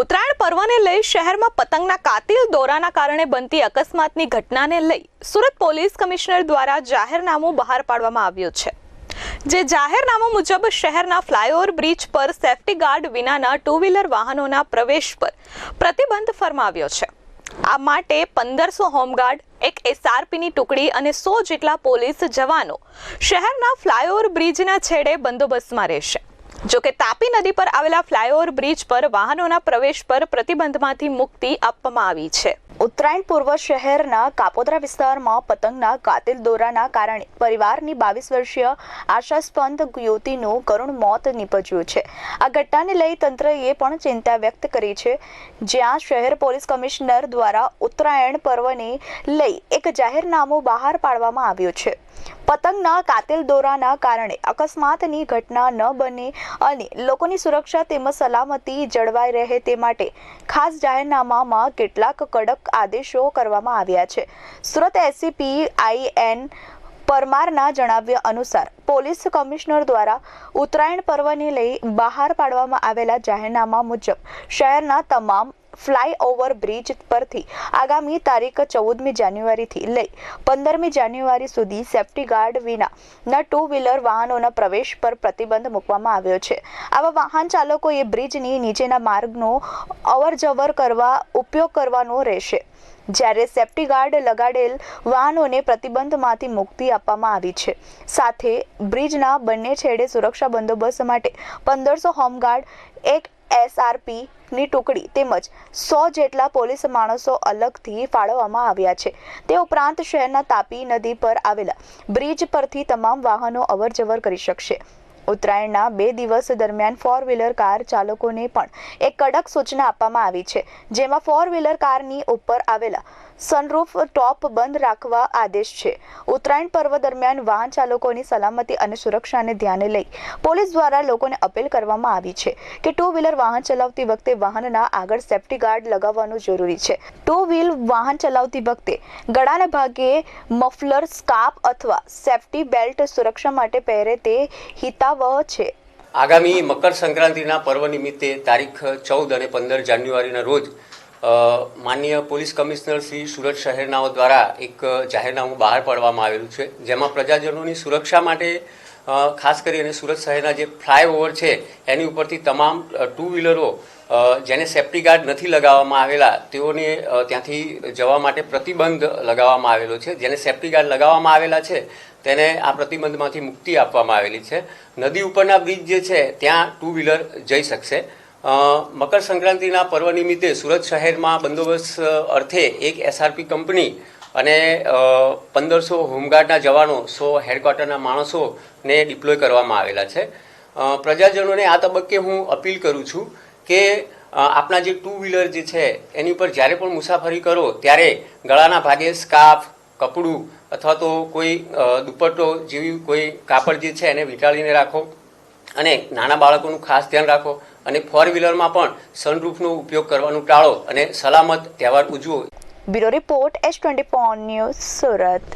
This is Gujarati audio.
ઉત્તરાયણ પર્વને લઈ શહેરમાં પતંગના કાતિલ દોરાના કારણે બનતી અકસ્માતની ઘટનાને લઈ સુરત પોલીસ કમિશનર દ્વારા જાહેરનામું બહાર પાડવામાં આવ્યું છે. જે જાહેરનામું મુજબ શહેરના ફ્લાયઓવર બ્રિજ પર સેફટી ગાર્ડ વિનાના ટુ વ્હીલર વાહનોના પ્રવેશ પર પ્રતિબંધ ફરમાવ્યો છે. આ માટે પંદરસો હોમગાર્ડ, એક એસઆરપીની ટુકડી અને સો જેટલા પોલીસ જવાનો શહેરના ફ્લાયઓવર બ્રિજના છેડે બંદોબસ્તમાં રહેશે. જો કે તાપી નદી પર આવેલા ફ્લાયઓવર બ્રિજ પર વાહનોના પ્રવેશ પર પ્રતિબંધમાંથી મુક્તિ આપવામાં આવી છે. ઉત્તરાયણ પૂર્વ શહેરના કાપોદ્રા વિસ્તારમાં પતંગના કાતિલ દોરાના કારણે પરિવારની બાવીસ વર્ષીય આશાસ્પંદ યુવતીનું કરુણ મોત નીપજ્યું છે. આ ઘટનાને લઈ તંત્રએ પણ ચિંતા વ્યક્ત કરી છે. જ્યાં શહેર પોલીસ કમિશનર દ્વારા ઉત્તરાયણ પર્વને લઈ એક જાહેરનામું બહાર પાડવામાં આવ્યું છે. પતંગના કાતિલ દોરાના કારણે અકસ્માતની ઘટના ન બને અને લોકોની સુરક્ષા તેમજ સલામતી જળવાઈ રહે તે માટે ખાસ જાહેરનામામાં કેટલાક કડક આદેશો કરવામાં આવ્યા છે. સુરત એસીપી આઈ એન પરમારના જણાવ્યા અનુસાર પોલીસ કમિશનર દ્વારા ઉત્તરાયણ પર્વને લઈ બહાર પાડવામાં આવેલા જાહેરનામા મુજબ શહેરના તમામ ફ્લાયઓવર બ્રિજ પરથી આગામી તારીખ ચૌદમી જાન્યુઆરીથી લઈ પંદરમી જાન્યુઆરી સુધી સેફટી ગાર્ડ વિના ટુ વ્હીલર વાહનોના પ્રવેશ પર પ્રતિબંધ મૂકવામાં આવ્યો છે. આવા વાહન ચાલકોએ બ્રિજની નીચેના માર્ગનો અવરજવર કરવા ઉપયોગ કરવાનો રહેશે. જ્યારે સેફટી ગાર્ડ લગાડેલ વાહનોને પ્રતિબંધમાંથી મુક્તિ આપવામાં આવી છે. સાથે બ્રિજના બંને છેડે સુરક્ષા બંદોબસ્ત માટે પંદરસો હોમગાર્ડ, એક એસઆરપી ની ટુકડી તેમજ સો જેટલા પોલીસ માણસો અલગથી ફાળવવામાં આવ્યા છે. તે ઉપરાંત શહેરના તાપી નદી પર આવેલા. બ્રિજ પરથી તમામ વાહનો અવરજવર કરી શકશે. ઉત્તરાયણના બે દિવસ દરમિયાન ફોર વ્હીલર કાર ચાલકોને પણ એક કડક સૂચના આપવામાં આવી છે, જેમાં ફોર વ્હીલર કારની ઉપર આવેલા સનરૂફ ટોપ બંધ રાખવા આદેશ છે. ઉત્તરાયણ પર્વ દરમિયાન વાહન ચાલકોની સલામતી અને સુરક્ષાને ધ્યાને લઈ પોલીસ દ્વારા લોકોને અપીલ કરવામાં આવી છે કે ટુ વ્હીલર વાહન ચલાવતી વખતે વાહનના આગળ સેફટી ગાર્ડ લગાવવાનું જરૂરી છે. ટુ વ્હીલ વાહન ચલાવતી વખતે ગળાના ભાગે મફલર સ્કાર્ફ અથવા સેફટી બેલ્ટ સુરક્ષા માટે પહેરે તે હિતાવહ છે. આગામી મકર સંક્રાંતિના પર્વ નિમિત્તે તારીખ ચૌદ અને પંદર જાન્યુઆરીના રોજ માન્ય પોલીસ કમિશનર શ્રી સુરત શહેરનાઓ દ્વારા એક જાહેરનામું બહાર પાડવામાં આવેલું છે, જેમાં પ્રજાજનોની સુરક્ષા માટે ખાસ કરીને સુરત શહેરના જે ફ્લાયઓવર છે, એની ઉપરથી તમામ ટુ વ્હીલરો જેને સેફ્ટી ગાર્ડ નથી લગાવવામાં આવેલા, તેઓને ત્યાંથી જવા માટે પ્રતિબંધ લગાવવામાં આવેલો છે. જેને સેફ્ટી ગાર્ડ લગાવવામાં આવેલા છે, તેને આ પ્રતિબંધમાંથી મુક્તિ આપવામાં આવેલી છે. નદી ઉપરના બ્રિજ જે છે, ત્યાં ટુ વ્હીલર જઈ શકશે. મકર સંક્રાંતિના પર્વ નિમિત્તે સુરત શહેરમાં બંદોબસ્ત અર્થે એક એસઆરપી કંપની અને પંદરસો હોમગાર્ડના જવાનો, સો હેડક્વાર્ટરના માણસોને ડિપ્લોય કરવામાં આવેલા છે. પ્રજાજનોને આ તબક્કે હું અપીલ કરું છું કે આપણા જે ટુ વ્હીલર જે છે, એની ઉપર જ્યારે પણ મુસાફરી કરો, ત્યારે ગળાના ભાગે સ્કાર્ફ, કપડું અથવા તો કોઈ દુપટ્ટો જેવી કોઈ કાપડ જે છે એને વીંટાળીને રાખો અને નાના બાળકોનું ખાસ ધ્યાન રાખો અને ફોર વ્હીલરમાં પણ સનરૂફનો ઉપયોગ કરવાનું ટાળો અને સલામત તહેવાર ઉજવો. Bureau report S twenty news Surat.